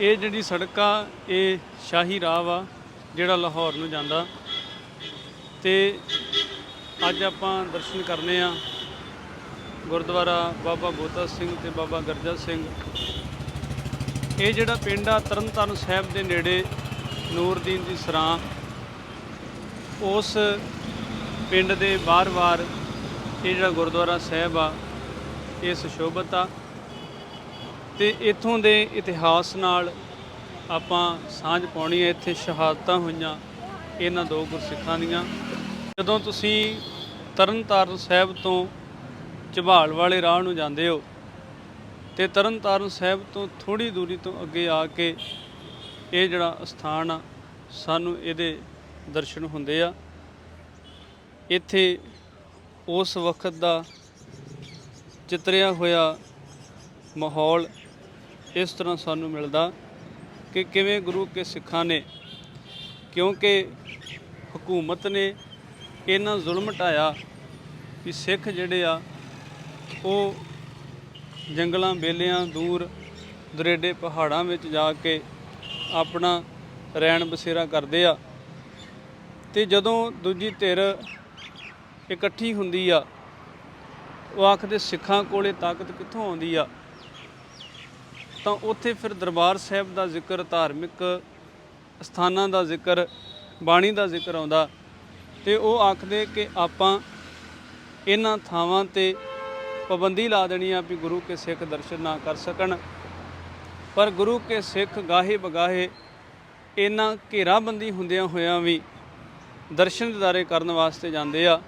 ਇਹ ਜਿਹੜੀ ਸੜਕ ਆ, ਇਹ ਸ਼ਾਹੀ ਰਾਹ ਵਾ, ਜਿਹੜਾ ਲਾਹੌਰ ਨੂੰ ਜਾਂਦਾ। ਤੇ ਅੱਜ ਆਪਾਂ ਦਰਸ਼ਨ ਕਰਨੇ ਆ ਗੁਰਦੁਆਰਾ ਬਾਬਾ ਬੋਤਾ ਸਿੰਘ ਤੇ ਬਾਬਾ ਗਰਜਾ ਸਿੰਘ। ਇਹ ਜਿਹੜਾ ਪਿੰਡ ਆ, ਤਰਨਤਾਰਨ ਸਾਹਿਬ ਦੇ ਨੇੜੇ ਨੂਰਦੀਨ ਦੀ ਸਰਾਂ, ਉਸ ਪਿੰਡ ਦੇ ਬਾਰ-ਬਾਰ ਇਹ ਜਿਹੜਾ ਗੁਰਦੁਆਰਾ ਸਾਹਿਬ ਆ, ਇਹ ਸੁਸ਼ੋਭਿਤ ਆ। ਤੇ ਇੱਥੋਂ ਦੇ ਇਤਿਹਾਸ ਨਾਲ ਆਪਾਂ ਸਾਂਝ ਪਾਉਣੀ ਹੈ। ਇੱਥੇ ਸ਼ਹਾਦਤਾਂ ਹੋਈਆਂ ਇਹਨਾਂ ਦੋ ਗੁਰਸਿੱਖਾਂ ਦੀਆਂ। ਜਦੋਂ ਤੁਸੀਂ ਤਰਨਤਾਰਨ ਸਾਹਿਬ ਤੋਂ ਝਬਾਲ ਵਾਲੇ ਰਾਹ ਨੂੰ ਜਾਂਦੇ ਹੋ ਤੇ ਤਰਨਤਾਰਨ ਸਾਹਿਬ ਤੋਂ ਥੋੜੀ ਦੂਰੀ ਤੋਂ ਅੱਗੇ ਆ ਕੇ ਇਹ ਜਿਹੜਾ ਸਥਾਨ ਆ, ਸਾਨੂੰ ਇਹਦੇ ਦਰਸ਼ਨ ਹੁੰਦੇ ਆ। ਇੱਥੇ ਉਸ ਵਕਤ ਦਾ ਚਿਤਰਿਆ ਹੋਇਆ ਮਾਹੌਲ ਇਸ ਤਰ੍ਹਾਂ ਸਾਨੂੰ ਮਿਲਦਾ ਕਿ ਕਿਵੇਂ ਗੁਰੂ ਕੇ ਸਿੱਖਾਂ ਨੇ, ਕਿਉਂਕਿ ਹਕੂਮਤ ਨੇ ਇਹਨਾਂ ਜ਼ੁਲਮ ਢਾਇਆ ਕਿ ਸਿੱਖ ਜਿਹੜੇ ਆ, ਉਹ ਜੰਗਲਾਂ, ਬੇਲਿਆਂ ਦੂਰ ਦਰੇਡੇ ਪਹਾੜਾਂ ਵਿੱਚ ਜਾ ਕੇ ਆਪਣਾ ਰਹਿਣ ਬਸੇਰਾ ਕਰਦੇ ਆ। ਤੇ ਜਦੋਂ ਦੂਜੀ ਧਿਰ ਇਕੱਠੀ ਹੁੰਦੀ ਆ, ਉਹ ਆਖਦੇ ਸਿੱਖਾਂ ਕੋਲੇ ਤਾਕਤ ਕਿੱਥੋਂ ਆਉਂਦੀ ਆ? ਤਾਂ ਉੱਥੇ ਫਿਰ ਦਰਬਾਰ ਸਾਹਿਬ ਦਾ ਜ਼ਿਕਰ, ਧਾਰਮਿਕ ਸਥਾਨਾਂ ਦਾ ਜ਼ਿਕਰ, ਬਾਣੀ ਦਾ ਜ਼ਿਕਰ ਆਉਂਦਾ ਤੇ ਉਹ ਆਖਦੇ ਕਿ ਆਪਾਂ ਇਹਨਾਂ ਥਾਵਾਂ ਤੇ ਪਾਬੰਦੀ ਲਾ ਦੇਣੀ ਆ ਵੀ ਗੁਰੂ ਕੇ ਸਿੱਖ ਦਰਸ਼ਨ ਨਾ ਕਰ ਸਕਣ। ਪਰ ਗੁਰੂ ਕੇ ਸਿੱਖ ਗਾਹੇ ਬਗਾਹੇ ਇਹਨਾਂ ਘੇਰਾਬੰਦੀ ਹੁੰਦਿਆਂ ਹੋਇਆਂ ਵੀ ਦਰਸ਼ਨ ਦਿਦਾਰੇ ਕਰਨ ਵਾਸਤੇ ਜਾਂਦੇ ਆ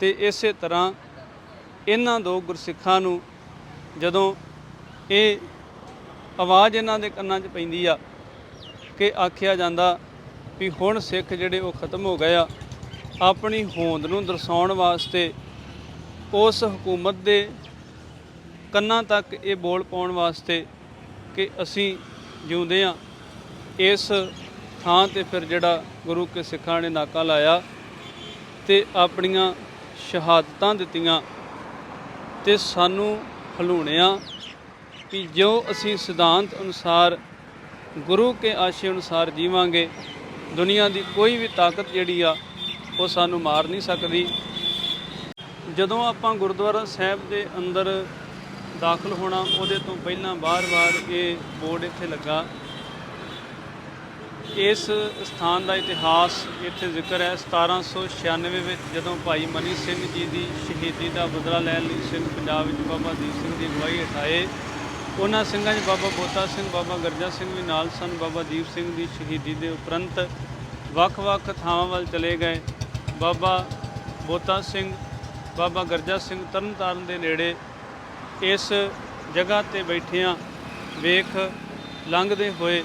ਤੇ ਇਸੇ ਤਰ੍ਹਾਂ ਇਹਨਾਂ ਦੋ ਗੁਰਸਿੱਖਾਂ ਨੂੰ ਜਦੋਂ ਇਹ ਆਵਾਜ਼ ਇਹਨਾਂ ਦੇ ਕੰਨਾਂ 'ਚ ਪੈਂਦੀ ਆ ਕਿ ਆਖਿਆ ਜਾਂਦਾ ਵੀ ਹੁਣ ਸਿੱਖ ਜਿਹੜੇ ਉਹ ਖਤਮ ਹੋ ਗਏ ਆ, ਆਪਣੀ ਹੋਂਦ ਨੂੰ ਦਰਸਾਉਣ ਵਾਸਤੇ ਉਸ ਹਕੂਮਤ ਦੇ ਕੰਨਾਂ ਤੱਕ ਇਹ ਬੋਲ ਪਾਉਣ ਵਾਸਤੇ ਕਿ ਅਸੀਂ ਜਿਉਂਦੇ ਆ, ਇਸ ਥਾਂ ਤੇ ਫਿਰ ਜਿਹੜਾ ਗੁਰੂ ਕੇ ਸਿੱਖਾਂ ਨੇ ਨਾਕਾ ਲਾਇਆ ਤੇ ਆਪਣੀਆਂ ਸ਼ਹਾਦਤਾਂ ਦਿੱਤੀਆਂ ਤੇ ਸਾਨੂੰ ਹਲੂਣਿਆ ਕਿ ਜੋ ਅਸੀਂ ਸਿਧਾਂਤ ਅਨੁਸਾਰ, ਗੁਰੂ ਕੇ ਆਸ਼ੇ ਅਨੁਸਾਰ ਜੀਵਾਂਗੇ, ਦੁਨੀਆ ਦੀ ਕੋਈ ਵੀ ਤਾਕਤ ਜਿਹੜੀ ਆ, ਉਹ ਸਾਨੂੰ ਮਾਰ ਨਹੀਂ ਸਕਦੀ। ਜਦੋਂ ਆਪਾਂ ਗੁਰਦੁਆਰਾ ਸਾਹਿਬ ਦੇ ਅੰਦਰ ਦਾਖਲ ਹੋਣਾ, ਉਹਦੇ ਤੋਂ ਪਹਿਲਾਂ ਬਾਰ-ਬਾਰ ਇਹ ਬੋਰਡ ਇੱਥੇ ਲੱਗਾ। ਇਸ ਸਥਾਨ ਦਾ ਇਤਿਹਾਸ ਇੱਥੇ ਜ਼ਿਕਰ ਹੈ। 1796 ਵਿੱਚ ਜਦੋਂ ਭਾਈ ਮਨੀ ਸਿੰਘ ਜੀ ਦੀ ਸ਼ਹੀਦੀ ਦਾ ਬਦਲਾ ਲੈਣ ਲਈ ਸਿੰਘ ਪੰਜਾਬ ਵਿੱਚ ਬਾਬਾ ਦੀਪ ਸਿੰਘ ਦੀ ਅਗਵਾਈ ਹਟਾਏ ਉਹਨਾਂ ਸਿੰਘਾਂ 'ਚ ਬਾਬਾ ਬੋਤਾ ਸਿੰਘ, ਬਾਬਾ ਗਰਜਾ ਸਿੰਘ ਵੀ ਨਾਲ ਸਨ, ਬਾਬਾ ਦੀਪ ਸਿੰਘ ਦੀ ਸ਼ਹੀਦੀ ਦੇ ਉਪਰੰਤ ਵੱਖ-ਵੱਖ ਥਾਵਾਂ ਵੱਲ ਚਲੇ ਗਏ। ਬਾਬਾ ਬੋਤਾ ਸਿੰਘ, ਬਾਬਾ ਗਰਜਾ ਸਿੰਘ ਤਰਨਤਾਰਨ ਦੇ ਨੇੜੇ ਇਸ ਜਗ੍ਹਾ ਤੇ ਬੈਠਿਆਂ ਵੇਖ ਲੰਘਦੇ ਹੋਏ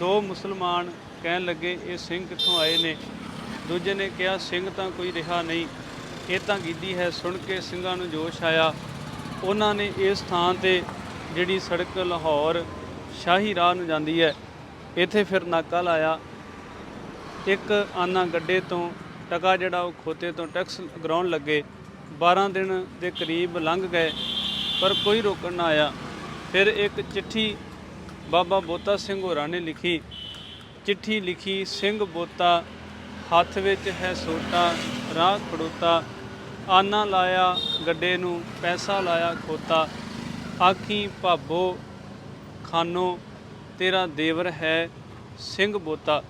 ਦੋ ਮੁਸਲਮਾਨ ਕਹਿਣ ਲੱਗੇ, ਇਹ ਸਿੰਘ ਕਿੱਥੋਂ ਆਏ ਨੇ? ਦੂਜੇ ਨੇ ਕਿਹਾ, ਸਿੰਘ ਤਾਂ ਕੋਈ ਰਿਹਾ ਨਹੀਂ। ਇਹ ਤਾਂ ਗੀਦੀ ਹੈ। ਸੁਣ ਕੇ ਸਿੰਘਾਂ ਨੂੰ ਜੋਸ਼ ਆਇਆ। ਉਹਨਾਂ ਨੇ ਇਸ ਥਾਂ ਤੇ ਜਿਹੜੀ ਸੜਕ ਲਾਹੌਰ ਸ਼ਾਹੀ ਰਾਹ ਨੂੰ ਜਾਂਦੀ ਹੈ, ਇੱਥੇ ਫਿਰ ਨਾਕਾ ਲਾਇਆ। ਇੱਕ ਆਨਾ ਗੱਡੇ ਤੋਂ ਟਕਾ ਜਿਹੜਾ ਉਹ ਖੋਤੇ ਤੋਂ ਟੈਕਸ ਗਰਾਉਣ ਲੱਗੇ। 12 ਦਿਨ ਦੇ ਕਰੀਬ ਲੰਘ ਗਏ, ਪਰ ਕੋਈ ਰੋਕਣ ਨਾ ਆਇਆ। ਫਿਰ ਇੱਕ ਚਿੱਠੀ ਬਾਬਾ ਬੋਤਾ ਸਿੰਘ ਹੋਰਾਂ ਨੇ ਲਿਖੀ। ਚਿੱਠੀ ਲਿਖੀ, ਸਿੰਘ ਬੋਤਾ, ਹੱਥ ਵਿੱਚ ਹੈ ਸੋਟਾ, ਰਾਹ ਖੜੋਤਾ। ਆਨਾ ਲਾਇਆ, ਗੱਡੇ ਨੂੰ ਪੈਸਾ ਲਾਇਆ ਖੋਤਾ। ਆਖੀ ਭਾਬੋ, ਖਾਨੋ, ਤੇਰਾ ਦੇਵਰ ਹੈ ਸਿੰਘ ਬੋਤਾ।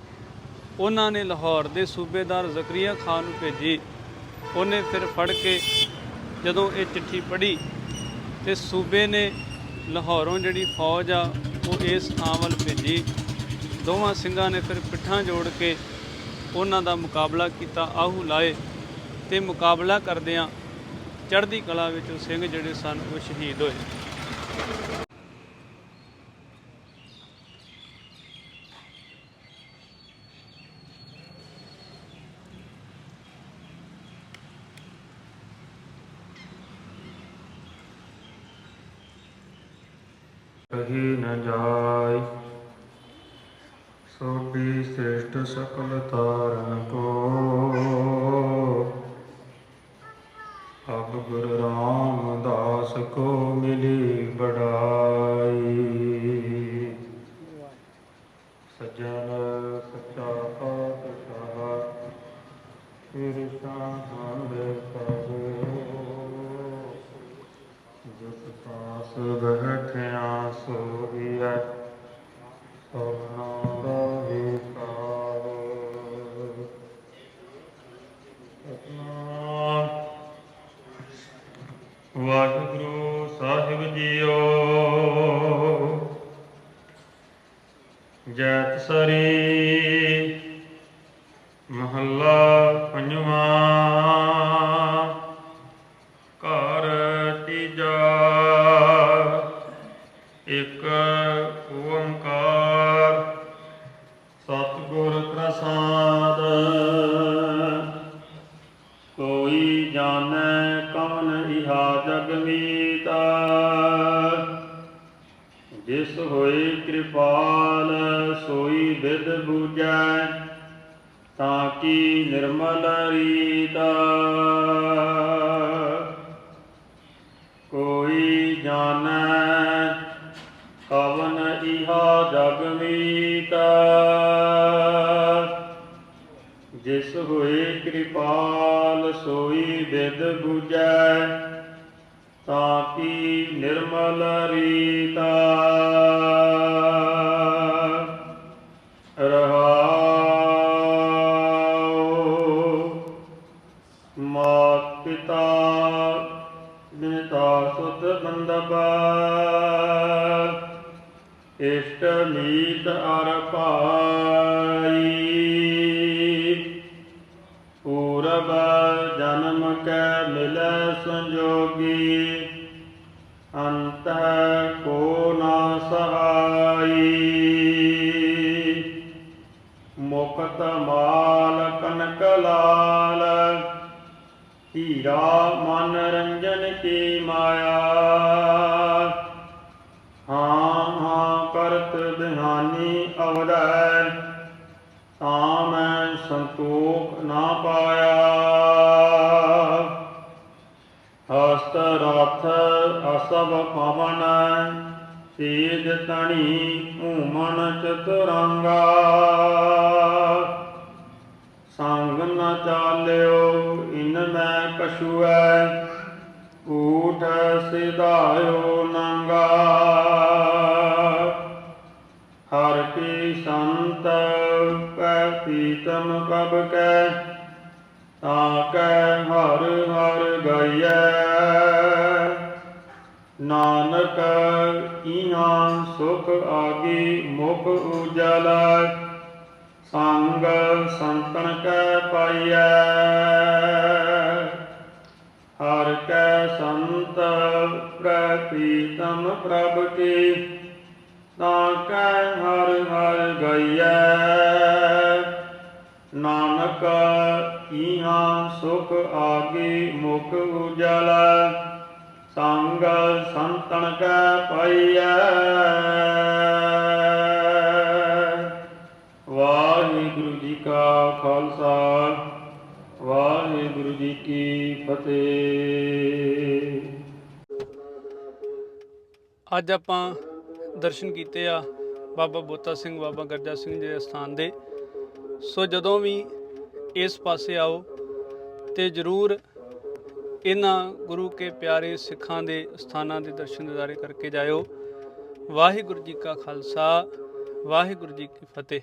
ਉਹਨਾਂ ਨੇ ਲਾਹੌਰ ਦੇ ਸੂਬੇਦਾਰ ਜ਼ਕਰੀਆ ਖਾਨ ਨੂੰ ਭੇਜੀ। ਉਹਨੇ ਫਿਰ ਫੜ ਕੇ ਜਦੋਂ ਇਹ ਚਿੱਠੀ ਪੜ੍ਹੀ ਤੇ ਸੂਬੇ ਨੇ ਲਾਹੌਰੋਂ ਜਿਹੜੀ ਫੌਜ ਆ, ਉਹ ਇਸ ਥਾਂ ਵੱਲ ਭੇਜੀ। ਦੋਵਾਂ ਸਿੰਘਾਂ ਨੇ ਫਿਰ ਪਿੱਠਾਂ ਜੋੜ ਕੇ ਉਹਨਾਂ ਦਾ ਮੁਕਾਬਲਾ ਕੀਤਾ, ਆਹੂ ਲਾਏ ਤੇ ਮੁਕਾਬਲਾ ਕਰਦਿਆਂ ਚੜ੍ਹਦੀ ਕਲਾ ਵਿੱਚ ਉਹ ਸਿੰਘ ਜਿਹੜੇ ਸਨ, ਉਹ ਸ਼ਹੀਦ ਹੋਏ। ਕਹੀ ਨ ਜਾय ਸੋ ਵੀ ਸ੍ਰੇਸ਼ਟ ਸਕਲ ਤਾਰਨ ਕੜਾਈ ਸਜਣ ਸੱਚਾ ਪਾਤਸ਼ਾਹ, ਫਿਰ ਸਾਹਮਣ ਕਰੋ ਜਿਤ ਪਾਸ ਬਹਿਠਿਆ ਸੋਹੀਐ ਸੋਨਾ ਰਵੀ ਕਾਲ। ਸਤਨਾਮ। ਵਾਹਿਗੁਰੂ ਸਾਹਿਬ ਜੀਓ। ਜੈਤ ਸਰੀ ਮਹੱਲਾ ਪੰਜਵਾਂ। ਘਰ ਜਾ ਇੱਕ ਜਿਸ ਹੋਈ ਕਿਰਪਾਲ, ਸੋਈ ਵਿਦ ਬੂਝੈ, ਤਾਂ ਕੀ ਨਿਰਮਲ ਰੀਤਾ? ਕੋਈ ਜਾਣੈ ਕਵਨ ਇਹਾ ਜਗ ਮੀਤਾ। ਜਿਸ ਹੋਏ ਕਿਰਪਾਲ, ਸੋਈ ਵਿਦ ਬੁਝੈ, ਤਾਂ ਕੀ ਨਿਰਮਲ ਰੀਤਾ? ਹੀਰਾ ਮਨ ਰੰਜਨ ਕੀ ਮਾਇਆ। ਹਾਂ ਹਾਂ, ਕਰਤ ਬਿਹਾਨੀ ਅਵਦੈ ਤਾਂ ਮੈਂ ਸੰਤੋਖ ਨਾ ਪਾਇਆ। ਹਸਤ ਰਥ ਅਸਬ ਪਵਨ, ਤੇਜ ਤਣੀ ਊਮਨ ਚਤੁਰੰਗਾ। ਮੈਂ ਊਠ ਸਿਧਾਇਓ ਨੰਗਾ। ਹਰ ਕੀ ਸੰਤ ਕੈ ਪੀਤਮ ਕਬ ਕੈ ਤਾਂ ਕੈ ਹਰ ਹਰ ਗਈਐ। ਨਾਨਕ ਇਹਾਂ ਸੁਖ ਆਗੀ ਮੁਖ ਉਜਲ, ਸੰਗ ਸੰਤਨ ਕੈ ਪਾਈਐ। ਹਰ ਕੈ ਸੰਤ ਪ੍ਰੈ ਪ੍ਰੀਤਮ ਪ੍ਰਭ ਕੀ, ਤਾਂ ਕੈ ਹਰ ਹਰ ਗਈਐ। ਨਾਨਕ ਇਹਾਂ ਸੁਖ ਆਗੀ ਮੁਖ ਉਜਲ, ਸੰਗ ਸੰਤਨ ਕੈ ਪਾਈਐ। ਵਾਹਿਗੁਰੂ ਜੀ ਕਾ ਖਾਲਸਾ, ਵਾਹਿਗੁਰੂ ਜੀ ਕੀ ਫਤਿਹ। ਅੱਜ ਆਪਾਂ ਦਰਸ਼ਨ ਕੀਤੇ ਆ ਬਾਬਾ ਬੋਤਾ ਸਿੰਘ, ਬਾਬਾ ਗਰਜਾ ਸਿੰਘ ਜੀ ਦੇ ਸਥਾਨ ਦੇ। ਸੋ ਜਦੋਂ ਵੀ ਇਸ ਪਾਸੇ ਆਓ ਤੇ ਜਰੂਰ ਇਹਨਾਂ ਗੁਰੂ ਕੇ ਪਿਆਰੇ ਸਿੱਖਾਂ ਦੇ ਸਥਾਨਾਂ ਦੇ ਦਰਸ਼ਨ ਦਿਦਾਰੇ ਕਰਕੇ ਜਾਇਓ। ਵਾਹਿਗੁਰੂ ਜੀ ਕਾ ਖਾਲਸਾ, ਵਾਹਿਗੁਰੂ ਜੀ ਕੀ ਫਤਿਹ।